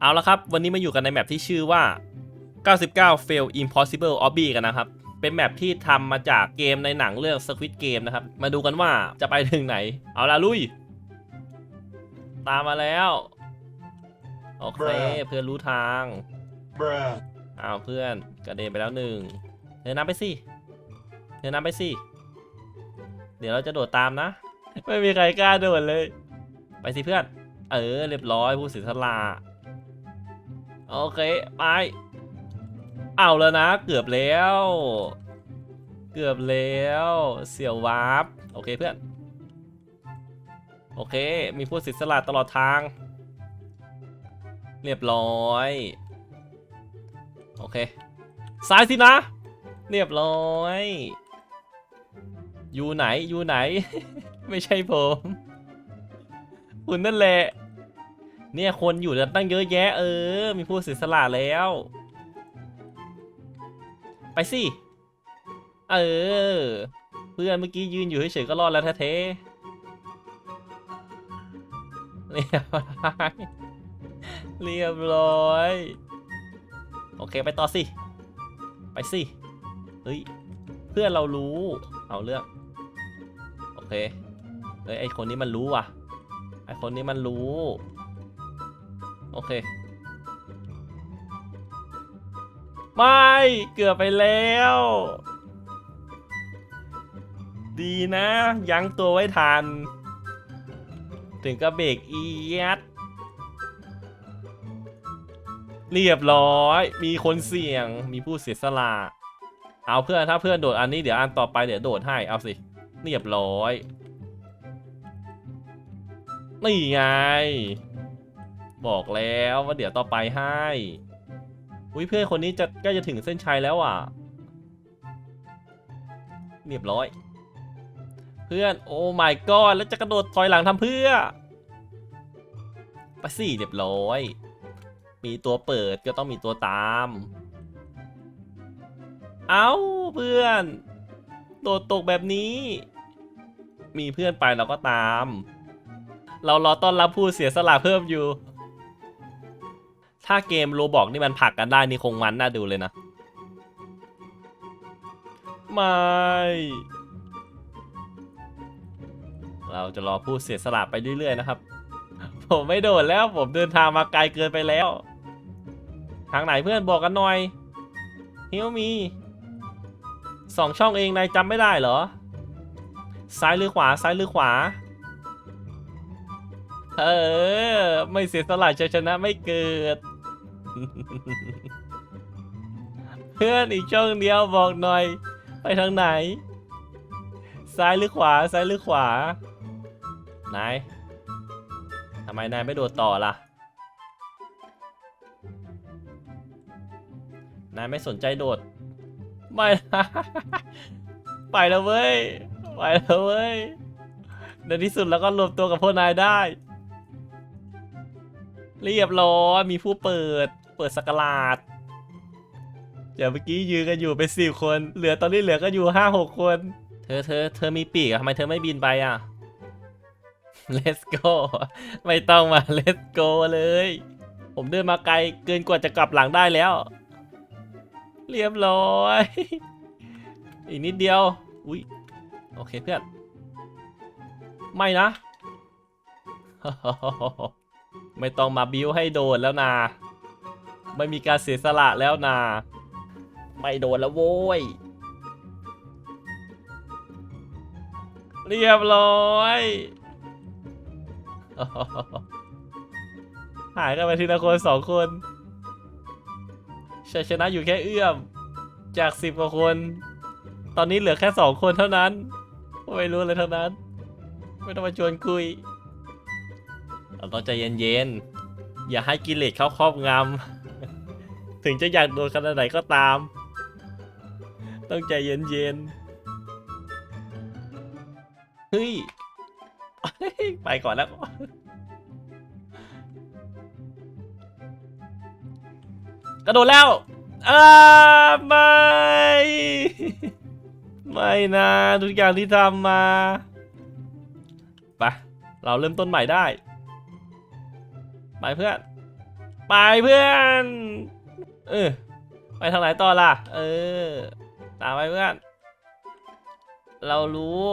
เอาละครับ วันนี้มาอยู่กันในแมปที่ชื่อว่า 99 fail impossible obby กันนะครับ เป็นแมปที่ทำมาจากเกมในหนังเรื่อง Squid Game นะครับ มาดูกันว่าจะไปถึงไหน เอาละลุย ตามมาแล้ว โอเค Bruh เพื่อนรู้ทาง Bruh. อ้าวเพื่อนกระเด็นไปแล้วหนึ่งเดินน้ำไปสิเดินน้ำไปสิ เดี๋ยวเราจะโดดตามนะ ไม่มีใครกล้าโดดเลย ไปสิเพื่อน เออ เรียบร้อยผู้เสียสละ โอเคไปเอาแล้วนะ เกือบแล้ว เกือบแล้ว เสี่ยววาร์ปโอเคเพื่อน โอเค มีผู้เสียสละตลอดทาง เรียบร้อย โอเค ซ้ายสินะ เรียบร้อย อยู่ไหน อยู่ไหน ไม่ใช่ผม คุณนั่นแหละ เนี่ยคนอยู่กันตั้งเยอะแยะเออ มีผู้เสียสละแล้ว ไปสิ เออ เพื่อนเมื่อกี้ยืนอยู่เฉยๆก็รอดแล้วแท้ๆเรียบร้อยเรียบร้อย โอเคไปต่อสิ ไปสิเฮ้ยเพื่อนเรารู้ เอาเรื่อง โอเคเฮ้ยไอคนนี้มันรู้ว่ะไอคนนี้มันรู้ โอเค ไม่ เกือบไปแล้ว ดีนะ ยั้งตัวไว้ทัน ถึงกับเบรกเอียด เรียบร้อย มีคนเสี่ยง มีผู้เสียสละ เอาเพื่อนถ้าเพื่อนโดดอันนี้เดี๋ยวอันต่อไปเดี๋ยวโดดให้ เอาสิ เรียบร้อย นี่ไง บอกแล้วว่าเดี๋ยวต่อไปให้ อุ้ยเพื่อนคนนี้จะใกล้จะถึงเส้นชัยแล้วอะ เรียบร้อย เพื่อนโอ้ my god แล้วจะกระโดดถอยหลังทำเพื่อไปสิเรียบร้อย มีตัวเปิดก็ต้องมีตัวตาม เอ้าเพื่อน โดดตกแบบนี้ มีเพื่อนไปเราก็ตาม เรารอต้อนรับผู้เสียสละเพิ่มอยู่ ถ้าเกมโรบอกนี่มันผักกันได้นี่คงมันน่าดูเลยนะ ไม่ เราจะรอผู้เสียสละไปเรื่อยๆนะครับ ผมไม่โดดแล้วผมเดินทางมาไกลเกินไปแล้ว ทางไหนเพื่อนบอกกันหน่อยเฮิวมีสองช่องเองนายจำไม่ได้เหรอ ซ้ายหรือขวาซ้ายหรือขวา เออ ไม่เสียสละชัยชนะไม่เกิด เพื่อนอีกช่องเดียวบอกหน่อย ไปทางไหน ซ้ายหรือขวา ซ้ายหรือขวา นายทำไมนายไม่โดดต่อล่ะ นายไม่สนใจโดด ไม่นะไปแล้วเว้ย ไปแล้วเว้ย ในที่สุดแล้วก็รวมตัวกับพวกนายได้ เรียบร้อยมีผู้เปิด เปิดสกราดเดี๋ยวเมื่อกี้ยืนกันอยู่เป็นสิบคน เหลือตอนนี้เหลือก็อยู่ห้าหกคน เธอเธอเธอมีปีกอะทำไมเธอไม่บินไปอะ Let's go ไม่ต้องมา Let's go เลย ผมเดินมาไกลเกินกว่าจะกลับหลังได้แล้ว เรียบร้อย อีกนิดเดียว อุ้ยโอเคเพื่อน ไม่นะ ไม่ต้องมาบิ้วให้โดนแล้วนา ไม่มีการเสียสละแล้วนา ไม่โดนแล้วโว้ย เรียบร้อย หายกันไปทีละคนสองคนชัยชนะอยู่แค่เอื้อม จากสิบกว่าคน ตอนนี้เหลือแค่สองคนเท่านั้น ไม่รู้เลยเท่านั้น ไม่ต้องมาชวนคุย เราต้องใจเย็นๆ อย่าให้กิเลสเข้าครอบงำ ถึงจะอยากโดนขนาดไหนก็ตาม ต้องใจเย็นๆ เฮ้ย ไปก่อนแล้ว กระโดดแล้วอ้าไม่ ไม่นะทุกอย่างที่ทำมา ไป เราเริ่มต้นใหม่ได้ ไปเพื่อน ไปเพื่อน เออ ไปทางไหนต่อล่ะ เออ ตามไปเพื่อน เรารู้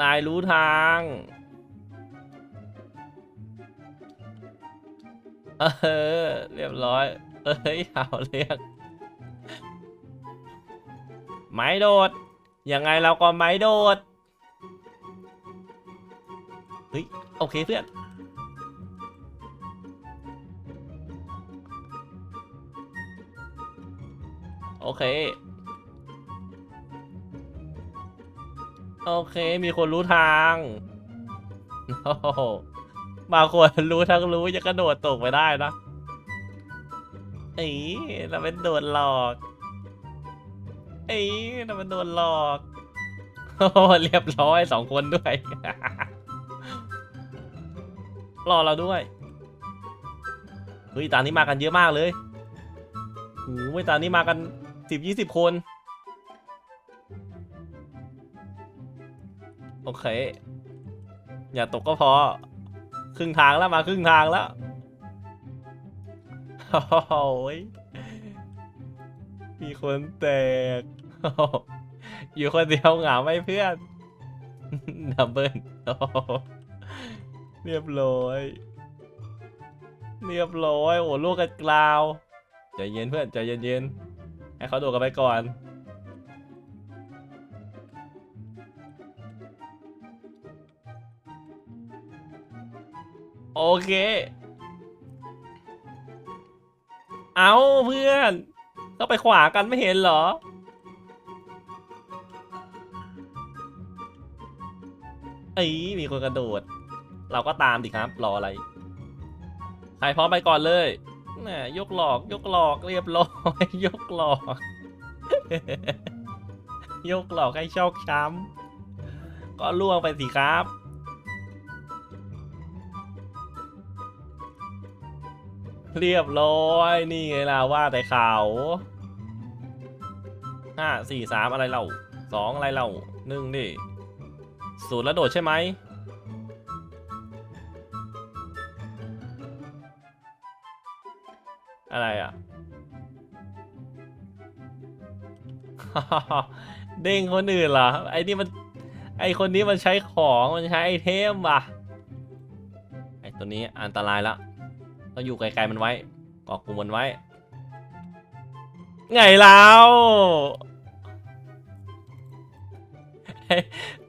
นายรู้ทาง เออ เรียบร้อย เอ้ยเอาเรียก ไม้โดด ยังไงเราก็ไม้โดด เฮ้ย โอเคเพื่อน โอเค โอเค มีคนรู้ทางโอ้โหบางคนรู้ทั้งรู้ยังกระโดดตกไปได้นะเอ้ยเราเป็นโดนหลอกเอ้ยเราเป็นโดนหลอกโอ้เรียบร้อยสองคนด้วยรอเราด้วยเฮ้ยตอนนี้มากันเยอะมากเลยโอ้ยตอนนี้มากัน สิบยี่สิบคน โอเค อย่าตกก็พอ ครึ่งทางแล้วมาครึ่งทางแล้ว โอ้ย มีคนแตก อยู่คนเดียวเหงาไหมเพื่อน ดับเบิลเรียบร้อย เรียบร้อย โอ้ลูกกันกลาว ใจเย็นเพื่อน ใจเย็นๆ ให้เขาโดดกันไปก่อน โอเค เอาเพื่อนก็ไปขวากันไม่เห็นเหรอ เอ้ยมีคนกระโดด เราก็ตามดิครับ รออะไร ใครพร้อมไปก่อนเลย แหมยกหลอกยกหลอกเรียบร้อย ยกหลอก ยกหลอกให้โชคช้ำก็ล่วงไปสิครับ เรียบร้อยนี่ไงล่ะว่าแต่เขาห้าสี่สามอะไรเราสองอะไรเราหนึ่งดิศูนย์แล้วโดดใช่ไหม อะไรอะ เด้งคนอื่นเหรอ ไอ้นี่มัน ไอ้คนนี้มันใช้ของ มันใช้ไอเทมว่ะ ไอ้ตัวนี้อันตรายละต้องอยู่ไกลๆมันไว้กาะกลุ่มมันไว้ ไงแล้ว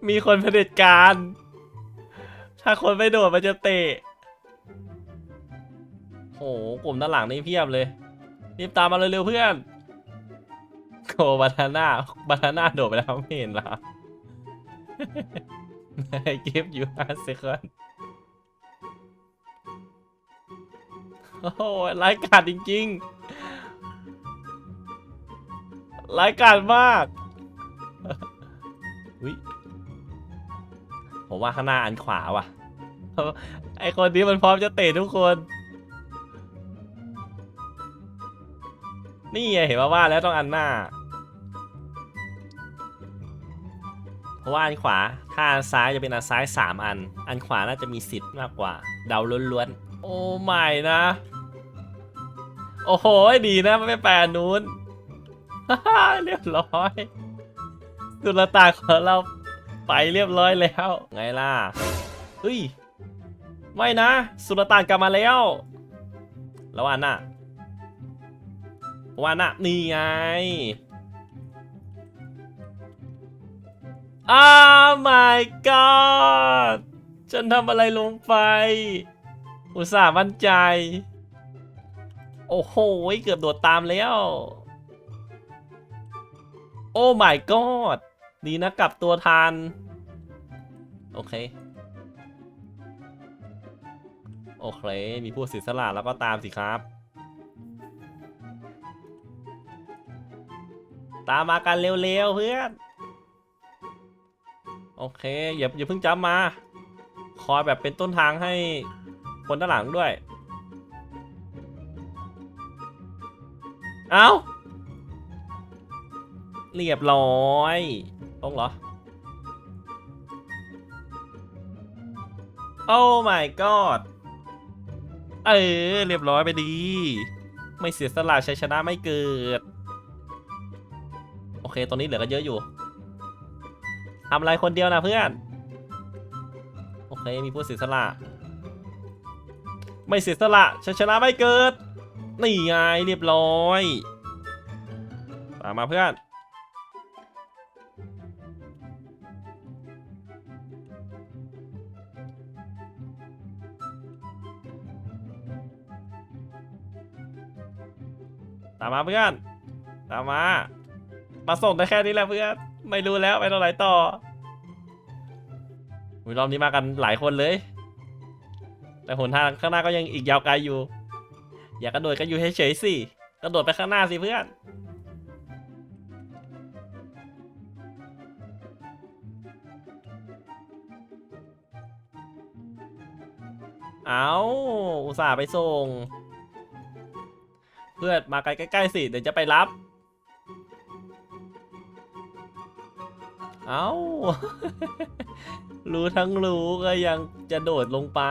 มีคนเผด็จการ ถ้าคนไม่โดดมันจะเตะ หกลุ่มด้านหลังนี่เพียบเลยรีบตามมาเร็วๆเพื่อนโกบานาน่าบานาน่าโดดไปแล้วไม่เห็นเหรอเก็บอยู่ห้าเซคันโอ้โหร้ายกาจจริงๆร้ายกาจมากอุ้ยผมว่าข้างหน้าอันขวาว่ะไอคนนี้มันพร้อมจะเตะทุกคน นี่ไงเห็นว่าว่าแล้วต้องอันหน้าเพราะว่าอันขวาถ้าอันซ้ายจะเป็นอันซ้ายสามอัน อันขวาน่าจะมีสิทธิ์มากกว่า เดาล้วนๆ โอ้ไม่นะ โอ้โหดีนะมันไม่แปลอันนู้นเรียบร้อยสุลต่านของเราไปเรียบร้อยแล้ว ไงล่ะเฮ้ย ไม่นะ สุลต่านกลับมาแล้ว แล้วอันน่ะ วันน่ะนี่ไงอ้าว my god ฉันทำอะไรลงไป อุตส่าห์มั่นใจ โอ้โห เกือบโดดตามแล้ว โอ้ my god ดีนะกลับตัวทัน โอเค โอเค มีผู้เสียสละแล้วก็ตามสิครับ ตามมากันเร็วๆเพื่อน โอเคอย่าอย่าเพิ่งจำมา คอยแบบเป็นต้นทางให้คนด้านหลังด้วย เอาเรียบร้อยต้องเหรอ โอ้ my god เออ เรียบร้อยไปดี ไม่เสียสละชัยชนะไม่เกิด เคตรงนี้เหลือกันเยอะอยู่ทำอะไรคนเดียวนะเพื่อน โอเค มีผู้เสียสละ ไม่เสียสละชัยชนะไม่เกิด นี่ไงเรียบร้อย ตามมาเพื่อน ตามมาเพื่อน ตามมา มาส่งได้แค่นี้แหละเพื่อน ไม่รู้แล้วไปตรงไหนต่ออุ๊ยรอบนี้มากันหลายคนเลย แต่หนทางข้างหน้าก็ยังอีกยาวไกลอยู่ อย่ากระโดดกันอยู่เฉยๆสิ กระโดดไปข้างหน้าสิเพื่อน เอาอุตส่าห์ไปส่ง เพื่อนมาใกล้ๆสิ เดี๋ยวจะไปรับ เอารู้ทั้งรู้ก็ยังจะโดดลงไป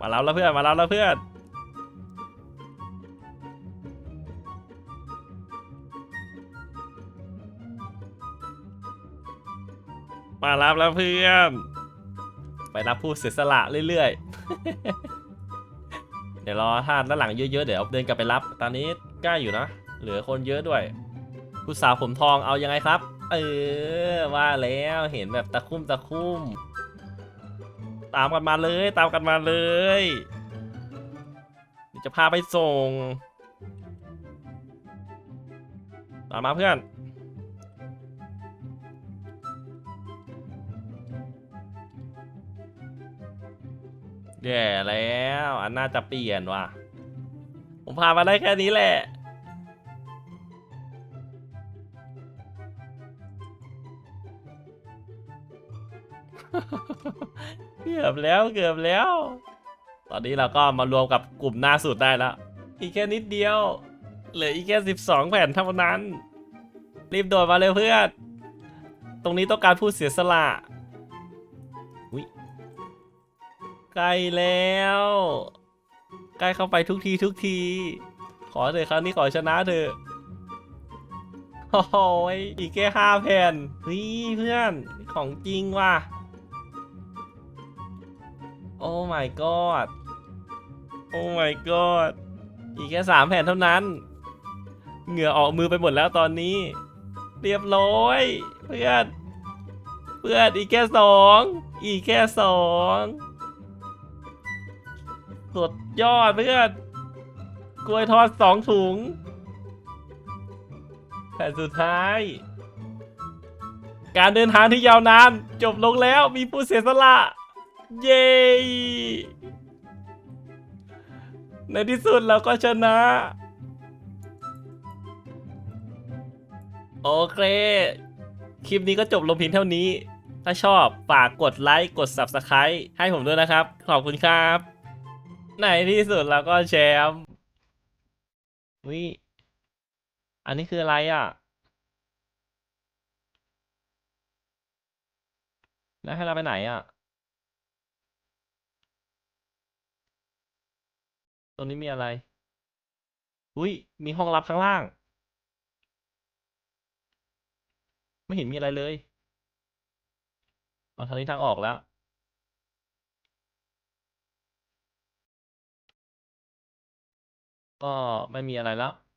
มารับแล้วเพื่อน มารับแล้วเพื่อน มารับแล้วเพื่อน ไปรับผู้เสียสละเรื่อยๆ เดี๋ยวรอท่านด้านหลังเยอะๆ เดี๋ยวเดินกลับไปรับ ตอนนี้ใกล้อยู่นะ เหลือคนเยอะด้วยผู้สาวผมทองเอายังไงครับ เออว่าแล้วเห็นแบบตะคุ่มตะคุ่ม ตามกันมาเลย ตามกันมาเลยเดี๋ยวจะพาไปส่ง ตามมาเพื่อนแย่แล้ว อันน่าจะเปลี่ยนว่ะ ผมพามาได้แค่นี้แหละ อบแล้วเกือบแล้ว ตอนนี้เราก็มารวมกับกลุ่มหน้าสุดได้แล้ว อีกแค่นิดเดียว เหลืออีกแค่สิบสองแผ่นเท่านั้น รีบโดดมาเลยเพื่อน ตรงนี้ต้องการผู้เสียสละอุ๊ยใกล้แล้ว ใกล้เข้าไปทุกทีทุกที ขอเถอะครั้งนี้ขอชนะเถอะโอ้โหยอีกแค่ห้าแผ่นเฮ้ยเพื่อน ของจริงว่ะ โอ้ my god โอ้ my god อีกแค่สามแผ่นเท่านั้น เหงื่อออกมือไปหมดแล้วตอนนี้ เรียบร้อย เพื่อน เพื่อนอีกแค่สอง อีกแค่สองสุดยอดเพื่อน กล้วยทอดสองถุง แผ่นสุดท้าย การเดินทางที่ยาวนานจบลงแล้วมีผู้เสียสละ เย้ในที่สุดเราก็ชนะ โอเค คลิปนี้ก็จบลงเพียงเท่านี้ ถ้าชอบฝากกดไลค์ กด Subscribe ให้ผมด้วยนะครับ ขอบคุณครับ ในที่สุดเราก็แชมป์วิอันนี้คืออะไรอะ แล้วให้เราไปไหนอะ ตรงนี้มีอะไร อุ้ย มีห้องลับข้างล่าง ไม่เห็นมีอะไรเลยเอาทางนี้ทางออกแล้ว ก็ไม่มีอะไรแล้ว